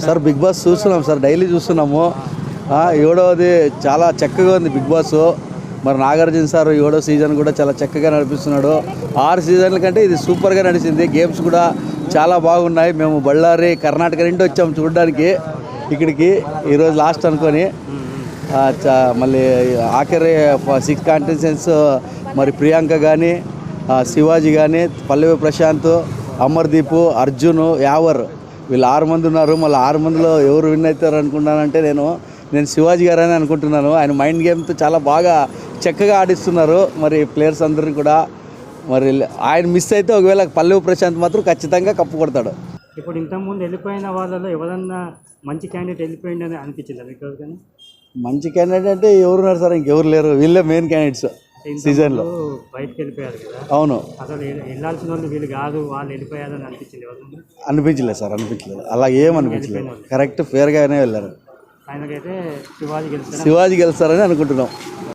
Sir Bigg Boss చూస్తున్నాం sir daily చూస్తున్నాము. ఏడవది చాలా చక్కగా ఉంది బిగ్ బాస్. మరి నాగార్జున సార్ ఏడో సీజన్ కూడా చాలా చక్కగా నడిపిస్తున్నాడు. ఆరు సీజన్ల కంటే ఇది సూపర్గా నడిచింది. గేమ్స్ కూడా చాలా బాగున్నాయి. మేము బళ్ళారి కర్ణాటక నుండి వచ్చాము చూడడానికి ఇక్కడికి. ఈరోజు లాస్ట్ అనుకొని. చ- మళ్ళీ ఆఖరి సిక్స్ కాంటెస్టెంట్స్ మరి ప్రియాంక కానీ శివాజీ కానీ పల్లవి ప్రశాంత్ అమర్దీప్ అర్జున్ యావర్. వీళ్ళు ఆరు మంది ఉన్నారు మళ్ళీ ఆరు మందిలో ఎవరు విన్ అవుతారు అనుకున్నానంటే నేను నేను శివాజీ గారు అని అనుకుంటున్నాను. ఆయన మైండ్ గేమ్తో చాలా బాగా చక్కగా ఆడిస్తున్నారు. మరి ప్లేయర్స్ అందరిని కూడా మరి ఆయన మిస్ అయితే ఒకవేళ పల్లవి ప్రశాంత్ మాత్రం ఖచ్చితంగా కప్పు కొడతాడు. ఇప్పుడు ఇంతకుముందు వెళ్ళిపోయిన వాళ్ళలో ఎవరన్నా మంచి క్యాండిడేట్ వెళ్ళిపోయింది అని అనిపించిందా మీకు కానీ మంచి క్యాండిడేట్ అంటే ఎవరున్నారు సార్? ఇంకెవరు లేరు. వీళ్ళే మెయిన్ క్యాండిడేట్స్ సీజన్లో. బయటకు వెళ్ళిపోయారు కదా. అవును. అసలు వెళ్ళాల్సిన వాళ్ళు వీళ్ళు కాదు వాళ్ళు వెళ్ళిపోయారని అనిపించింది అనిపించలేదు సార్ అనిపించలేదు. అలా ఏం అనిపించలేదు. కరెక్ట్ ఫేర్గానే వెళ్ళారు. ఆయనకైతే శివాజీ గెలిచిన శివాజీ గెలుస్తారని అనుకుంటున్నాం.